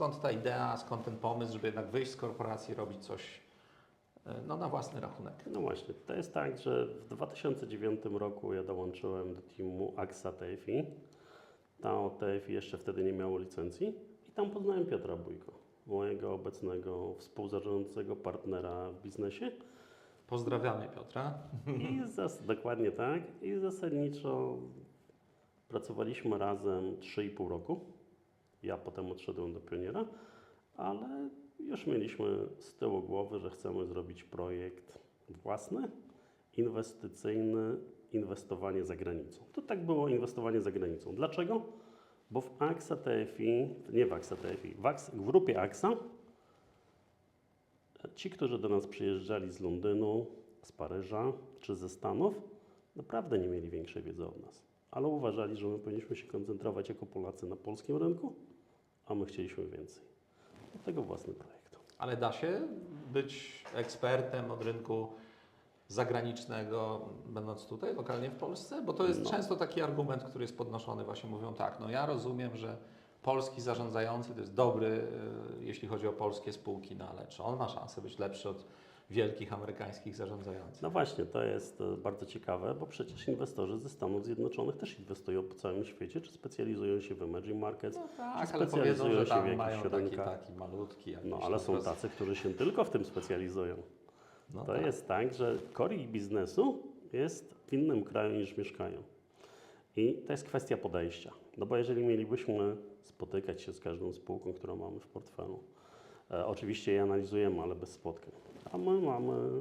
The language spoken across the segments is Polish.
Skąd ta idea, skąd ten pomysł, żeby jednak wyjść z korporacji, robić coś e, no, na własny rachunek? No właśnie, to jest tak, że w 2009 roku ja dołączyłem do teamu AXA TFI. Ta TFI jeszcze wtedy nie miało licencji i tam poznałem Piotra Bójko, mojego obecnego współzarządzającego partnera w biznesie. Pozdrawiamy Piotra. I zas- dokładnie tak. I zasadniczo pracowaliśmy razem 3,5 roku. Ja potem odszedłem do pioniera, ale już mieliśmy z tyłu głowy, że chcemy zrobić projekt własny, inwestycyjny, inwestowanie za granicą. To tak było inwestowanie za granicą. Dlaczego? Bo w AXA TFI, nie w AXA TFI, w, AXA, w grupie AXA Ci, którzy do nas przyjeżdżali z Londynu, z Paryża czy ze Stanów, naprawdę nie mieli większej wiedzy od nas. Ale uważali, że my powinniśmy się koncentrować jako Polacy na polskim rynku, a my chcieliśmy więcej. Dlatego własny projekt. Ale da się być ekspertem od rynku zagranicznego, będąc tutaj, lokalnie w Polsce? Bo to jest No. często taki argument, który jest podnoszony. Właśnie mówią tak, no ja rozumiem, że polski zarządzający to jest dobry, y, jeśli chodzi o polskie spółki, no ale czy on ma szansę być lepszy od wielkich amerykańskich zarządzających? No właśnie, to jest e, bardzo ciekawe, bo przecież inwestorzy ze Stanów Zjednoczonych też inwestują po całym świecie, czy specjalizują się w emerging markets, No czy tak, ale powiedzą, specjalizują że się w jakichś mają taki, taki malutki No ale są proces. tacy, którzy się tylko w tym specjalizują. No to tak. jest tak, że core ich biznesu jest w innym kraju niż mieszkają. I to jest kwestia podejścia. No bo jeżeli mielibyśmy spotykać się z każdą spółką, którą mamy w portfelu, oczywiście je analizujemy, ale bez spotkań. A my mamy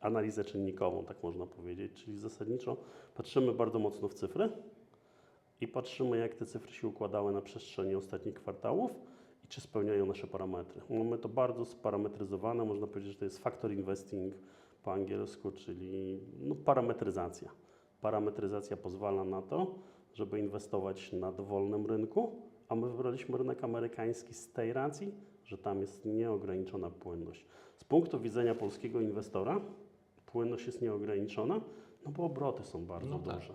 analizę czynnikową, tak można powiedzieć, czyli zasadniczo patrzymy bardzo mocno w cyfry i patrzymy, jak te cyfry się układały na przestrzeni ostatnich kwartałów i czy spełniają nasze parametry. Mamy to bardzo sparametryzowane, można powiedzieć, że to jest factor investing po angielsku, czyli no, parametryzacja. Parametryzacja pozwala na to, żeby inwestować na dowolnym rynku, a my wybraliśmy rynek amerykański z tej racji, że tam jest nieograniczona płynność. Z punktu widzenia polskiego inwestora płynność jest nieograniczona, no bo obroty są bardzo No tak. duże.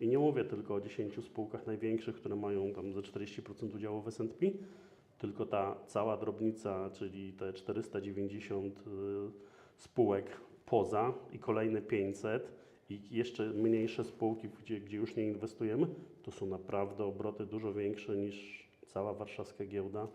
I nie mówię tylko o 10 spółkach największych, które mają tam ze 40% udziału w S&P, tylko ta cała drobnica, czyli te 490 y, spółek poza i kolejne 500 i jeszcze mniejsze spółki, gdzie, gdzie już nie inwestujemy, to są naprawdę obroty dużo większe niż cała warszawska giełda